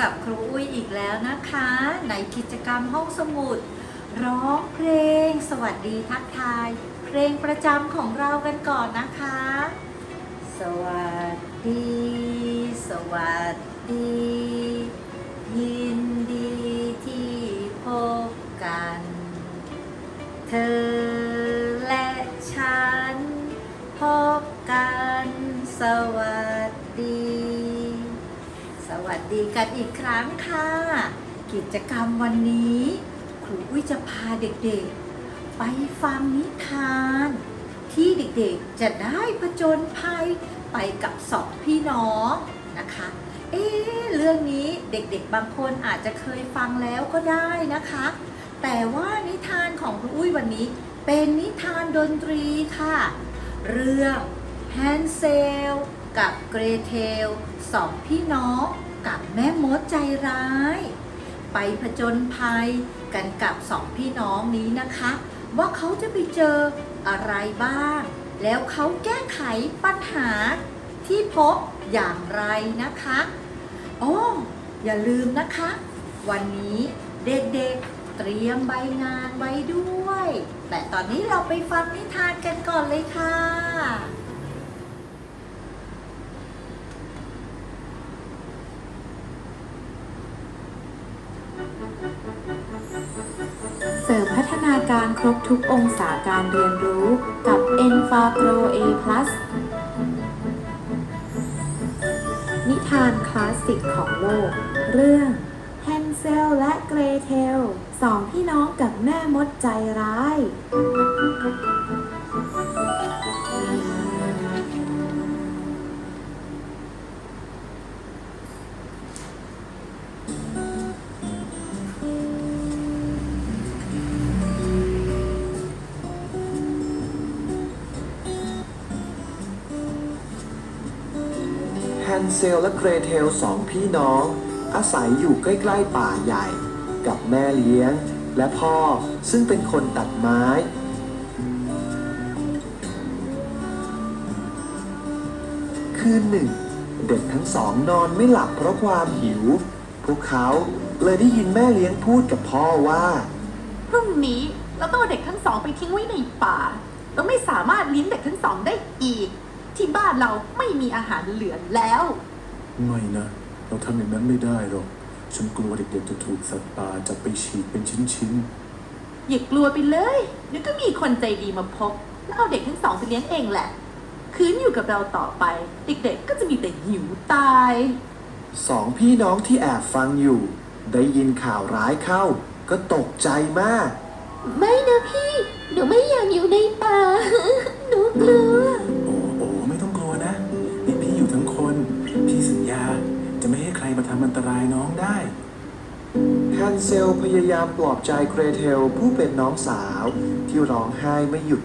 กับครูอุ้ยอีกแล้วนะคะ ในกิจกรรมห้องสมุด ร้องเพลง สวัสดีทักทาย เพลงประจำของเรากันก่อนนะคะ สวัสดี สวัสดี ยินดีที่พบกัน เธอและฉัน พบกันสว ดีกันอีกครั้งค่ะ กิจกรรมวันนี้ครูอุ้ยจะพาเด็กๆ ไปฟังนิทาน ที่เด็กๆจะได้ผจญภัยไปกับสองพี่น้องนะคะ เอ๊เรื่องนี้เด็กๆบางคนอาจจะเคยฟังแล้วก็ได้นะคะ แต่ว่านิทานของครูอุ้ยวันนี้ เป็นนิทานดนตรีค่ะ เรื่องแฮนเซลกับเกรเทลสองพี่น้อง กับแม่มดใจร้าย ไปผจญภัยกันกับสองพี่น้องนี้นะคะ ว่าเขาจะไปเจออะไรบ้าง แล้วเขาแก้ไขปัญหาที่พบอย่างไรนะคะอ๋ออย่าลืมนะคะ วันนี้เด็กๆเตรียมใบงานไว้ด้วย แต่ตอนนี้เราไปฟังนิทานกันก่อนเลยค่ะ รครบทุกองศาการเรียนรู้กับ e n f a Pro A+ นิทานคลาสสิกของโลก เรื่อง Hansel และ Gretel สองพี่น้องกับแม่มดใจร้าย เซลและเกรเทลสองพี่น้อง อาศัยอยู่ใกล้ๆป่าใหญ่ กับแม่เลี้ยง และพ่อซึ่งเป็นคนตัดไม้ คืนหนึ่ง เด็กทั้งสองนอนไม่หลับเพราะความหิว พวกเขาเลยได้ยินแม่เลี้ยงพูดกับพ่อว่า พรุ่งนี้เราต้องเอาเด็กทั้งสองไปทิ้งไว้ในป่า เราไม่สามารถเลี้ยงเด็กทั้งสองได้อีก ที่บ้านเราไม่มีอาหารเหลือแล้ว ไม่นะ เราทำอย่างนั้นไม่ได้หรอก ฉันกลัวเด็กๆจะถูกสัตว์ป่าจับไปฉีกเป็นชิ้นอย่ากลัวไปเลยเดี๋ยวก็มีคนใจดีมาพบ แล้วเอาเด็กทั้งสองไปเลี้ยงเองแหละ คืนอยู่กับเราต่อไป เด็กๆก็จะมีแต่หิวตาย สองพี่น้องที่แอบฟังอยู่ ได้ยินข่าวร้ายเข้า ก็ตกใจมาก ไม่นะพี่ หนูไม่อยากอยู่ในป่า หนูกลัวำอันตรายน้องได้แฮนเซลพยายามปลอบใจเกรเทลผู้เป็นน้องสาวที่ร้องไห้ไม่หยุด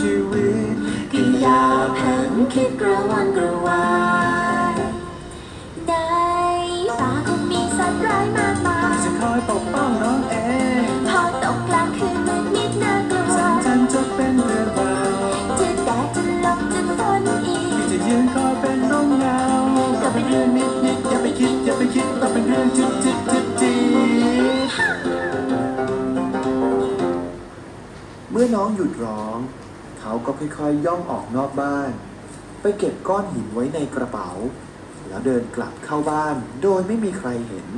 ชีวิตก็อย่าเพิ่งคิดกระวนกระวายในป่าคงมีสัตว์ร้ายมากมายจะคอยปกป้องน้องเองพอตกกลางคืนมืดมิดน่ากลัวแสงจันทร์จะเป็นเพื่อนเราจะแดดจะลมจะฝนอีกที่จะยืนคอยเป็นร่มเงาก็เป็นเรื่องนิดนิดๆอย่าไปคิดอย่าไปคิดว่าเป็นเรื่องจิตจิตจิตจิตเมื่อน้องหยุดร้อง เขาก็ค่อยๆย่องออกนอกบ้าน ไปเก็บก้อนหินไว้ในกระเป๋า แล้วเดินกลับเข้าบ้านโดยไม่มีใครเห็น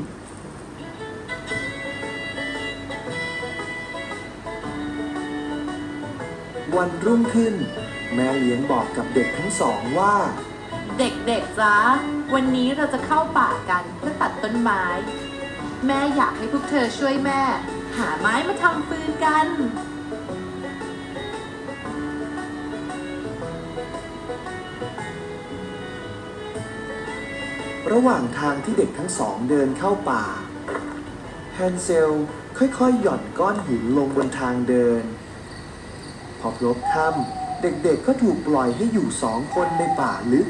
วันรุ่งขึ้น แม่เลี้ยงบอกกับเด็กทั้งสองว่า เด็กๆจ้าวันนี้เราจะเข้าป่ากันเพื่อตัดต้นไม้ แม่อยากให้พวกเธอช่วยแม่ หาไม้มาทำฟืนกัน ระหว่างทางที่เด็กทั้งสองเดินเข้าป่า แฮนเซลค่อยๆ หย่อนก้อนหินลงบนทางเดิน พอพลบค่ำเด็กๆก็ถูกปล่อยให้อยู่สองคนในป่าลึก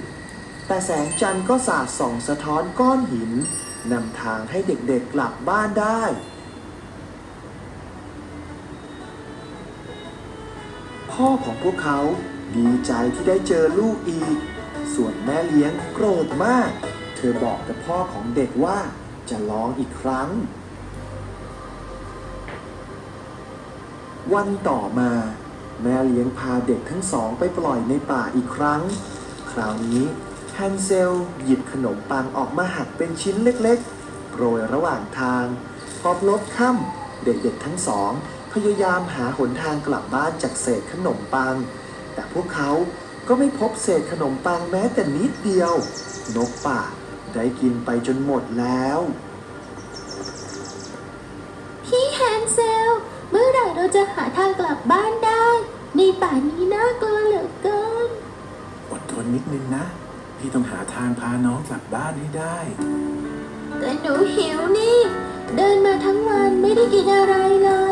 แต่แสงจันทร์ก็สาดส่องสะท้อนก้อนหินนำทางให้เด็กๆกลับบ้านได้พ่อของพวกเขาดีใจที่ได้เจอลูกอีก ส่วนแม่เลี้ยงโกรธมาก อบอกกับพ่อของเด็กว่าจะลองอีกครั้ง วันต่อมา แม่เลี้ยงพาเด็กทั้งสองไปปล่อยในป่าอีกครั้ง คราวนี้แฮนเซลหยิบขนมปังออกมาหักเป็นชิ้นเล็กๆโปรยระหว่างทาง พอลดค่ำเด็กๆทั้งสอง พยายามหาหนทางกลับบ้านจากเศษขนมปัง แต่พวกเขาก็ไม่พบเศษขนมปังแม้แต่นิดเดียว นกป่า ได้กินไปจนหมดแล้ว พี่แฮนเซล เมื่อไหร่เราจะหาทางกลับบ้านได้ ในป่านี้น่ากลัวเหลือเกิน อดทนนิดนึงนะ พี่ต้องหาทางพาน้องกลับบ้านให้ได้ แต่หนูหิวนี่ เดินมาทั้งวันไม่ได้กินอะไรเลย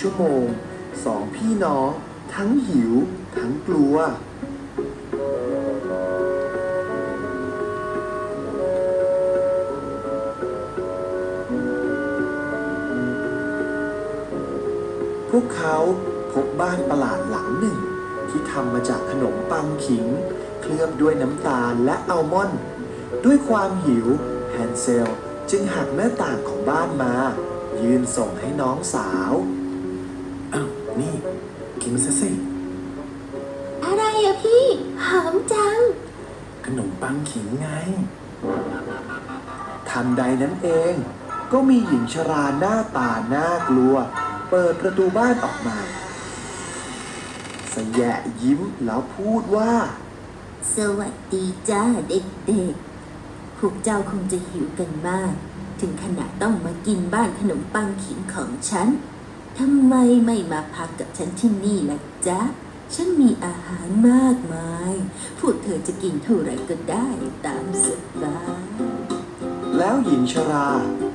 ชั่วโมง สองพี่น้อง ทั้งหิว ทั้งกลัว พวกเขาพบบ้านประหลาดหลังหนึ่ง ที่ทำมาจากขนมปังขิง เคลือบด้วยน้ำตาลและอัลมอนด์ด้วยความหิวแฮนเซล จึงหักหน้าต่างของบ้านมา ยืนส่งให้น้องสาว กินซะสิอะไรอะพี่ หอมจัง ขนมปังขิงไง ทันใดนั้นเอง ก็มีหญิงชราหน้าตาน่ากลัว เปิดประตูบ้านออกมาสแยะยิ้มแล้วพูดว่า สวัสดีจ้าเด็กๆ พวกเจ้าคงจะหิวกันมาก ถึงขนาดต้องมากินบ้านขนมปังขิงของฉัน ทำไมไม่มาพักกับฉันที่นี่ล่ะจ๊ะ ฉันมีอาหารมากมาย พวกเธอจะกินเท่าไหร่ก็ได้ตามสบายแล้วหญิงชรา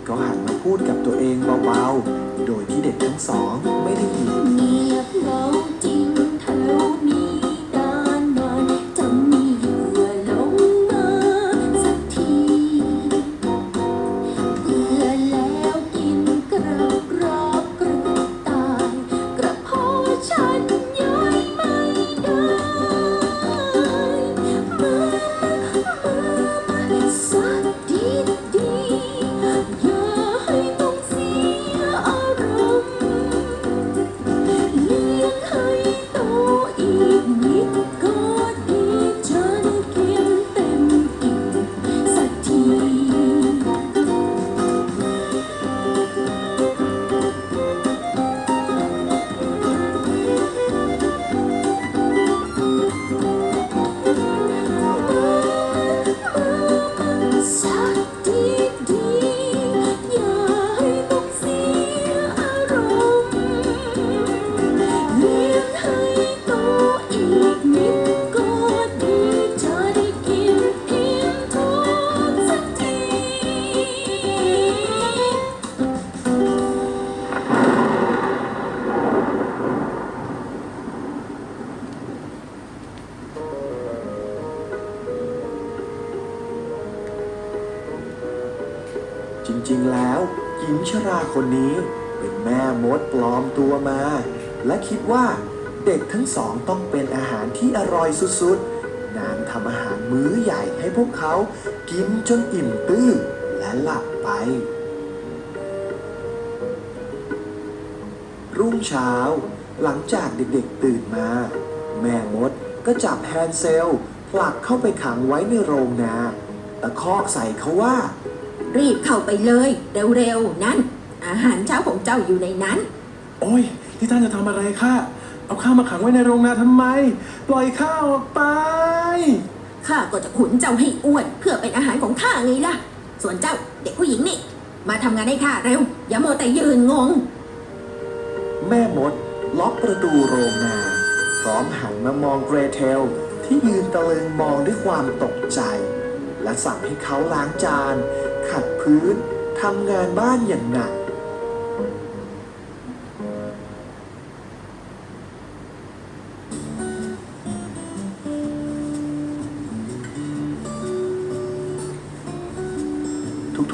ก็หันมาพูดกับตัวเองเบาๆ โดยที่เด็กทั้งสองไม่ได้ยิน เงียบเหง จริงๆ แล้วหญิงชราคนนี้เป็นแม่มดปลอมตัวมา และคิดว่าเด็กทั้งสองต้องเป็นอาหารที่อร่อยสุดๆ นางทำอาหารมื้อใหญ่ให้พวกเขากินจนอิ่มตื้อและหลับไป รุ่งเช้า หลังจากเด็กๆตื่นมา แม่มดก็จับแฮนเซลผลักเข้าไปขังไว้ในโรงนาตะคอกใส่เขาว่า รีบเข้าไปเลย เร็วๆนั่นอาหารเช้าของเจ้าอยู่ในนั้น โอ้ยที่ท่านจะทำอะไรข้าเอาข้ามาขังไว้ในโรงนาทำไม ปล่อยข้าออกไป ข้าก็จะขุนเจ้าให้อ้วน เพื่อเป็นอาหารของข้าไงล่ะ ส่วนเจ้าเด็กผู้หญิงนี่ มาทำงานให้ข้าเร็ว อย่าโมวแต่ยืนงง แม่มดล็อกประตูโรงนาพร้อมหันมามองเกรเทล ที่ยืนตะลึงมองด้วยความตกใจ และสั่งให้เขาล้างจาน ขัดพื้นทำงานบ้านอย่างหนัก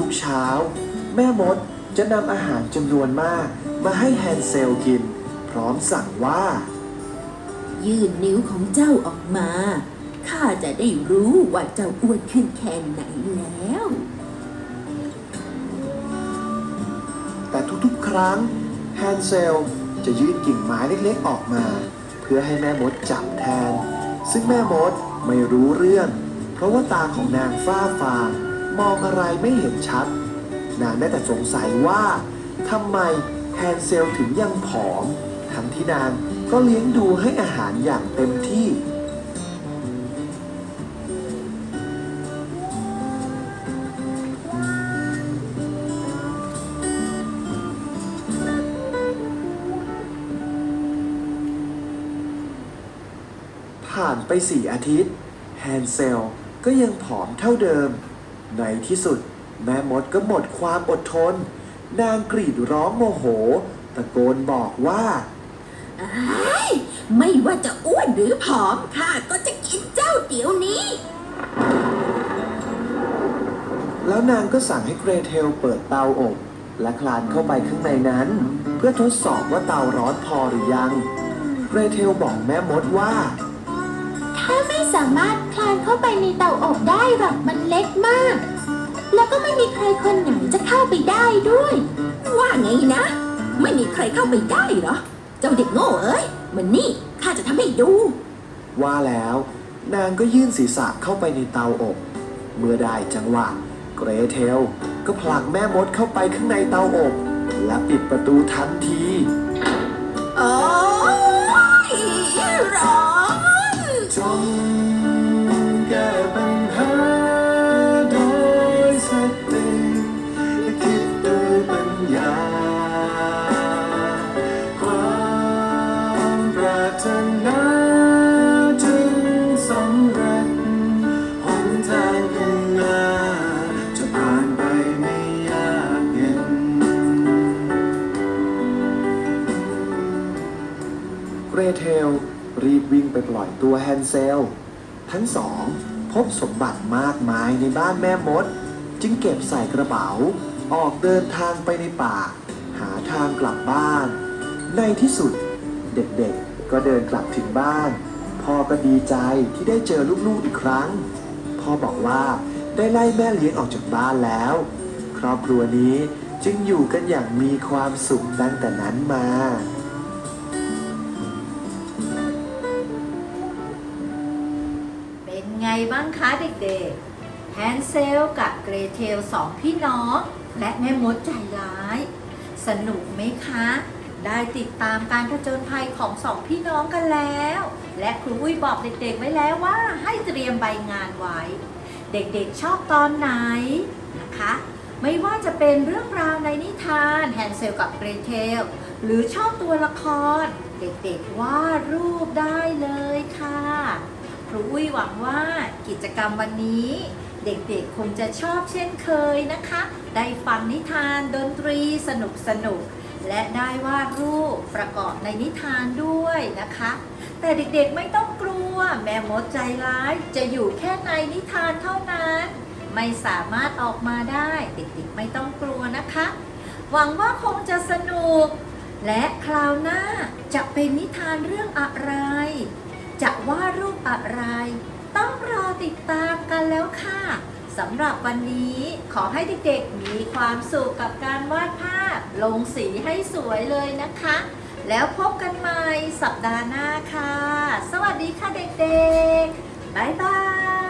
ทุกๆเช้า แม่มดจะนำอาหารจำนวนมากมาให้แฮนเซลกิน พร้อมสั่งว่า ยื่นนิ้วของเจ้าออกมา ข้าจะได้รู้ว่าเจ้าอ้วนขึ้นแค่ไหนแล้ว ทุกๆ ครั้งแฮนเซลจะยื่นกิ่งไม้เล็กๆออกมา เพื่อให้แม่มดจับแทน ซึ่งแม่มดไม่รู้เรื่อง เพราะว่าตาของนางฝ้าฟางมองอะไรไม่เห็นชัด นางได้แต่สงสัยว่าทำไมแฮนเซลถึงยังผอม ทั้งที่นางก็เลี้ยงดูให้อาหารอย่างเต็มที่ ผ่านไปสี่อาทิตย์ แฮนเซลก็ยังผอมเท่าเดิม ในที่สุด แม่มดก็หมดความอดทน นางกรีดร้องโมโห ตะโกนบอกว่าไม่ว่าจะอ้วนหรือผอมข้าก็จะกินเจ้าเดี๋ยวนี้ แล้วนางก็สั่งให้เกรเทลเปิดเตาอบ และคลานเข้าไปข้างในนั้น เพื่อทดสอบว่าเตาร้อนพอหรือยัง เกรเทลบอกแม่มดว่าถ้าไม่ สามารถคลานเข้าไปในเตาอบได้หรอกมันเล็กมาก แล้วก็ไม่มีใครคนไหนจะเข้าไปได้ด้วย ว่าไงนะ ไม่มีใครเข้าไปได้เหรอ เจ้าเด็กโง่เอ้ยมันนี่ข้าจะทำให้ดู ว่าแล้ว นางก็ยื่นศีรษะเข้าไปในเตาอบ เมื่อได้จังหวะเกรเทล ก็ผลักแม่มดเข้าไปข้างในเตาอบ และปิดประตูทันทีโอ้ยร้อน จง ไปปล่อยตัวแฮนเซล ทั้งสอง พบสมบัติมากมายในบ้านแม่มด จึงเก็บใส่กระเป๋า ออกเดินทางไปในป่า หาทางกลับบ้าน ในที่สุด เด็กๆก็เดินกลับถึงบ้าน พ่อก็ดีใจที่ได้เจอลูกๆอีกครั้ง พ่อบอกว่าได้ไล่แม่เลี้ยงออกจากบ้านแล้ว ครอบครัวนี้จึงอยู่กันอย่างมีความสุขตั้งแต่นั้นมา บ้างคะเด็กๆ แฮนเซลกับเกรเทลสองพี่น้อง และแม่มดใจร้าย สนุกไหมคะ ได้ติดตามการผจญภัยของสองพี่น้องกันแล้ว และครูอุ้ยบอกเด็กๆไว้แล้วว่าให้เตรียมใบงานไว้ เด็กๆชอบตอนไหนนะคะ ไม่ว่าจะเป็นเรื่องราวในนิทานแฮนเซลกับเกรเทลหรือชอบตัวละคร เด็กๆวาดรูปได้เลยค่ะ ครูอุ้ยหวังว่ากิจกรรมวันนี้ เด็กๆคงจะชอบเช่นเคยนะคะ ได้ฟังนิทานดนตรีสนุกสนุกและได้วาดรูปประกอบในนิทานด้วยนะคะ แต่เด็กๆไม่ต้องกลัว แม่มดใจร้ายจะอยู่แค่ในนิทานเท่านั้น ไม่สามารถออกมาได้ เด็กๆไม่ต้องกลัวนะคะ หวังว่าคงจะสนุก และคราวหน้าจะเป็นนิทานเรื่องอะไร จะวาดรูปอะไร ต้องรอติดตามกันแล้วค่ะสำหรับวันนี้ขอให้เด็กๆ มีความสุขกับการวาดภาพ ลงสีให้สวยเลยนะคะ แล้วพบกันใหม่สัปดาห์หน้าค่ะ สวัสดีค่ะเด็กๆบายบาย